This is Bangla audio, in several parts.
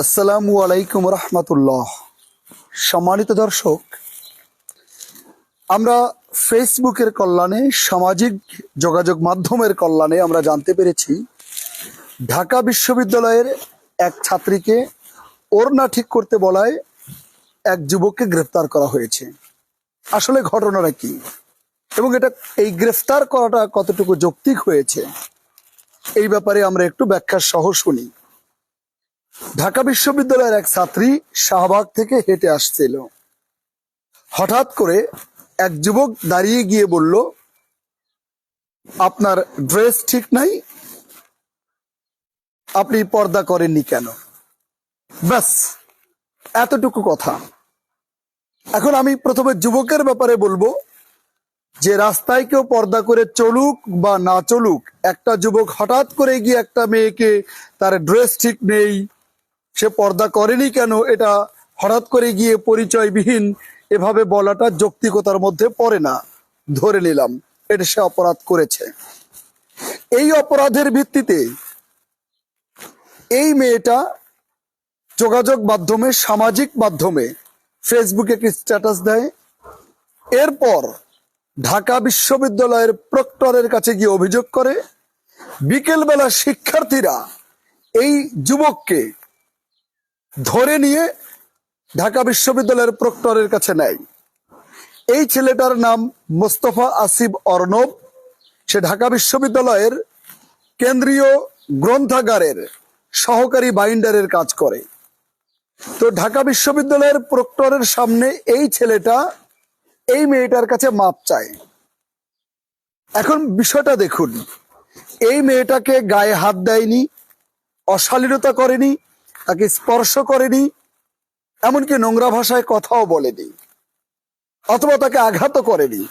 আসসালামু আলাইকুম রহমতুল্লাহ। সম্মানিত দর্শক, আমরা ফেসবুকের কল্যাণে, সামাজিক যোগাযোগ মাধ্যমের কল্যাণে আমরা জানতে পেরেছি, ঢাকা বিশ্ববিদ্যালয়ের এক ছাত্রীকে ওড়না ঠিক করতে বলায় এক যুবককে গ্রেফতার করা হয়েছে। আসলে ঘটনাটা কি? এবং এটা, এই গ্রেফতার করাটা কতটুকু যৌক্তিক হয়েছে? এই ব্যাপারে আমরা একটু ব্যাখ্যা সহ শুনি। ঢাকা বিশ্ববিদ্যালয়ের এক ছাত্রী শাহবাগ থেকে হেঁটে আসছিল। হঠাৎ করে এক যুবক দাঁড়িয়ে গিয়ে বলল, আপনার ড্রেস ঠিক নাই? আপনি পর্দা করেননি কেন? ব্যাস, এতটুকু কথা। এখন আমি প্রথমে যুবকের ব্যাপারে বলব যে রাস্তায় কেউ পর্দা করে চলুক বা না চলুক, একটা যুবক হঠাৎ করে গিয়ে একটা মেয়েকে তার ড্রেস ঠিক নেই সে পর্দা করেনি কেন? এটা হঠাৎ করে গিয়ে পরিচয়বিহীন এভাবে বলাটা যৌক্তিকতার মধ্যে পড়ে না। ধরে নিলাম, এটা সে অপরাধ করেছে। এই অপরাধের ভিত্তিতে এই মেয়েটা যোগাযোগ মাধ্যমে, সামাজিক মাধ্যমে ফেসবুকে একটি স্ট্যাটাস দেয়। এরপর ঢাকা বিশ্ববিদ্যালয়ের প্রক্টরের কাছে গিয়ে অভিযোগ করে, বিকেলবেলা শিক্ষার্থীরা এই যুবককে ধরে নিয়ে ঢাকা বিশ্ববিদ্যালয়ের প্রক্টরের কাছে নেয়। এই ছেলেটার নাম মোস্তফা আসিফ অর্ণব। সে ঢাকা বিশ্ববিদ্যালয়ের কেন্দ্রীয় গ্রন্থাগারের সহকারী বাইন্ডারের কাজ করে। তো ঢাকা বিশ্ববিদ্যালয়ের প্রক্টরের সামনে এই ছেলেটা এই মেয়েটার কাছে মাপ চায়। এখন বিষয়টা দেখুন, এই মেয়েটাকে গায়ে হাত দেয়নি, অশালীনতা করেনি তাকে স্পর্শ করেনি, এমনকি নোংরা ভাষায় কথাও বলেনি, অথবা তাকে আঘাতও করেনি।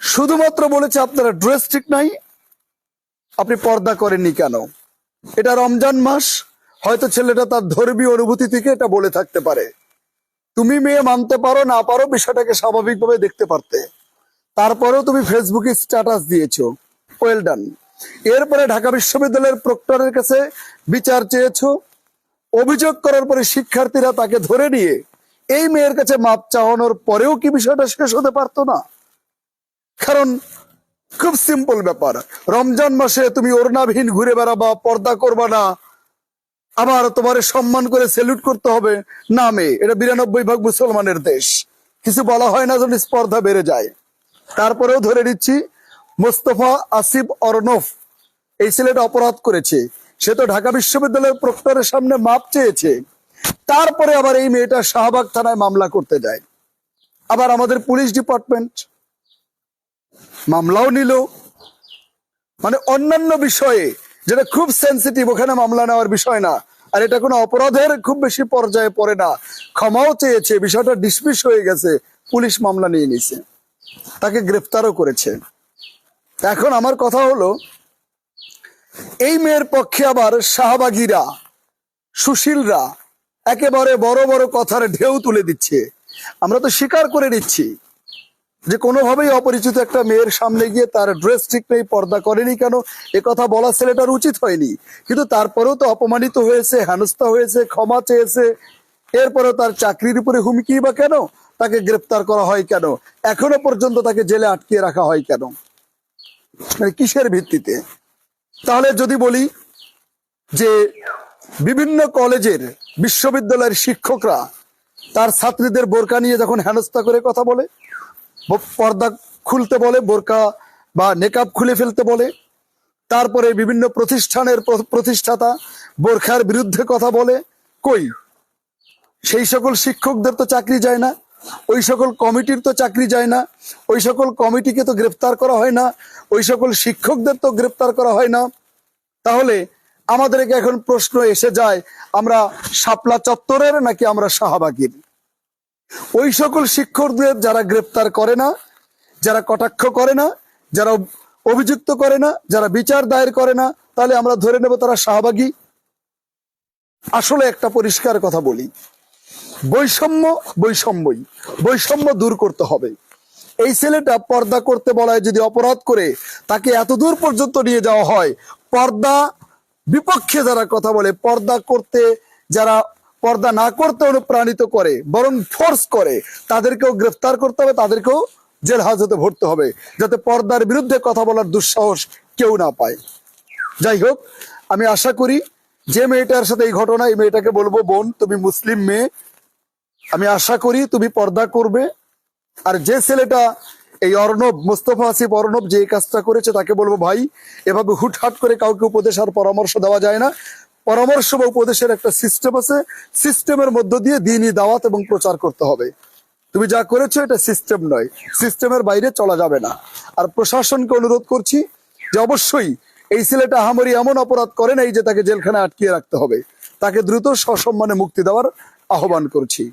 শুধুমাত্র বলেছে, আপনারা ড্রেস ঠিক নাই, আপনি পর্দা করেননি কেন? এটা রমজান মাস, হয়তো ছেলেটা তার ধর্মীয় অনুভূতি থেকে এটা বলে থাকতে পারে। তুমি মেয়ে মানতে পারো, না পারো, বিষয়টাকে স্বাভাবিকভাবে দেখতে পারতে। তারপরেও তুমি ফেসবুকে স্ট্যাটাস দিয়েছ। ওয়েল ডান এরপরে ঢাকা বিশ্ববিদ্যালয়ের প্রক্টরের কাছে বিচার চেয়েছো। অভিযোগ করার পরে শিক্ষার্থীরা তাকে ধরে নিয়ে এই মেয়ের কাছে মাপ চাওয়ানোর পরেও কি বিষয়টা শেষ হতে পারতো না? কারণ খুব সিম্পল ব্যাপার। রমজান মাসে তুমি ওড়নাবিহীন ঘুরে বেড়াবা, পর্দা করবা না। আবার তোমার সম্মান করে সেলুট করতে হবে। না মেয়ে, এটা বিরানব্বই ভাগ মুসলমানের দেশ। কিছু বলা হয় না যখন স্পর্ধা বেড়ে যায়। তারপরেও ধরে নিচ্ছি মোস্তফা আসিফ অর্ণব এই ছেলেটা অপরাধ করেছে। সে তো ঢাকা বিশ্ববিদ্যালয়ের প্রক্টরের সামনে মাপ চেয়েছে। তারপরে আবার এই মেয়েটা শাহবাগ থানায় মামলা করতে যায়। আবার আমাদের পুলিশ ডিপার্টমেন্ট মামলাও নিল। মানে অন্যান্য বিষয়ে যেটা খুব সেন্সিটিভ ওখানে মামলা নেওয়ার বিষয় না। আর এটা কোনো অপরাধের খুব বেশি পর্যায়ে পড়ে না। ক্ষমাও চেয়েছে, বিষয়টা ডিসমিস হয়ে গেছে। পুলিশ মামলা নিয়ে নিছে। তাকে গ্রেফতারও করেছে। এখন আমার কথা হলো, এই মেয়ের পক্ষে আবার শাহবাগীরা, সুশীলরা একেবারে বড় বড় কথার ঢেউ তুলে দিচ্ছে। আমরা তো স্বীকার করে নিচ্ছি যে কোনোভাবেই অপরিচিত একটা মেয়ের সামনে গিয়ে তার ড্রেস ঠিক নেই, পর্দা করেনি কেন, এ কথা বলা ছেলেটার উচিত হয়নি। কিন্তু তারপরেও তো অপমানিত হয়েছে, হেনস্থা হয়েছে, ক্ষমা চেয়েছে। এরপরেও তার চাকরির উপরে হুমকি বা কেন? তাকে গ্রেপ্তার করা হয় কেন? এখনও পর্যন্ত তাকে জেলে আটকিয়ে রাখা হয় কেন? কিসের ভিত্তিতে? তাহলে যদি বলি যে বিভিন্ন কলেজের বিশ্ববিদ্যালয়ের শিক্ষকরা তার ছাত্রীদের বোরকা নিয়ে যখন হেনস্থা করে কথা বলে পর্দা খুলতে বলে, বোরকা বা নেকাব খুলে ফেলতে বলে, তারপরে বিভিন্ন প্রতিষ্ঠানের প্রতিষ্ঠাতা বোরখার বিরুদ্ধে কথা বলে, কই? সেই সকল শিক্ষকদের তো চাকরি যায় না। ওই সকল কমিটির তো চাকরি যায় না, ওই সকল কমিটিকে তো গ্রেফতার করা হয় না, ওই সকল শিক্ষকদের তো গ্রেফতার করা হয় না। তাহলে আমাদেরকে এখন প্রশ্ন এসে যায়, আমরা শাপলা চত্বরের নাকি আমরা শাহবাগীর? ওই সকল শিক্ষকদের যারা গ্রেপ্তার করে না, যারা কটাক্ষ করে না, যারা অভিযুক্ত করে না, যারা বিচার দায়ের করে না, তাহলে আমরা ধরে নেব তারা শাহবাগী। আসলে একটা পরিষ্কার কথা বলি বৈষম্য, বৈষম্যই। বৈষম্য দূর করতে হবে। এই ছেলেটা পর্দা করতে বলায় যদি অপরাধ করে, তাকে এত দূর পর্যন্ত নিয়ে যাওয়া হয়, পর্দা বিপক্ষে যারা কথা বলে, পর্দা করতে যারা পর্দা না করতে অনুপ্রাণিত করে, বরং ফোর্স করে, তাদেরকেও গ্রেফতার করতে হবে, তাদেরকেও জেল হাজতে ভরতে হবে, যাতে পর্দার বিরুদ্ধে কথা বলার দুঃসাহস কেউ না পায়। যাই হোক, আমি আশা করি যে মেয়েটার সাথে এই ঘটনা, এই মেয়েটাকে বলব, বোন, তুমি মুসলিম মেয়ে আশা করি তুমি পর্দা করবে। আর যে ছেলেটা, এই অর্ণব, মোস্তফা আসিফ অর্ণব যে কাজটা করেছে, তাকে বলব, ভাই, এভাবে হুটহাট করে কাউকে উপদেশ আর পরামর্শ দেওয়া যায় না। পরামর্শ বা উপদেশের একটা সিস্টেম আছে। সিস্টেমের মধ্য দিয়ে দিনই দাওয়াত এবং প্রচার করতে হবে। তুমি যা করেছ, এটা সিস্টেম নয়। সিস্টেমের বাইরে চলা যাবে না। আর প্রশাসনকে অনুরোধ করছি যে অবশ্যই এই ছেলেটা আহামরি এমন অপরাধ করে নাই যে তাকে জেলখানায় আটকিয়ে রাখতে হবে। তাকে দ্রুত সসম্মানে মুক্তি দেওয়ার আহ্বান করছি।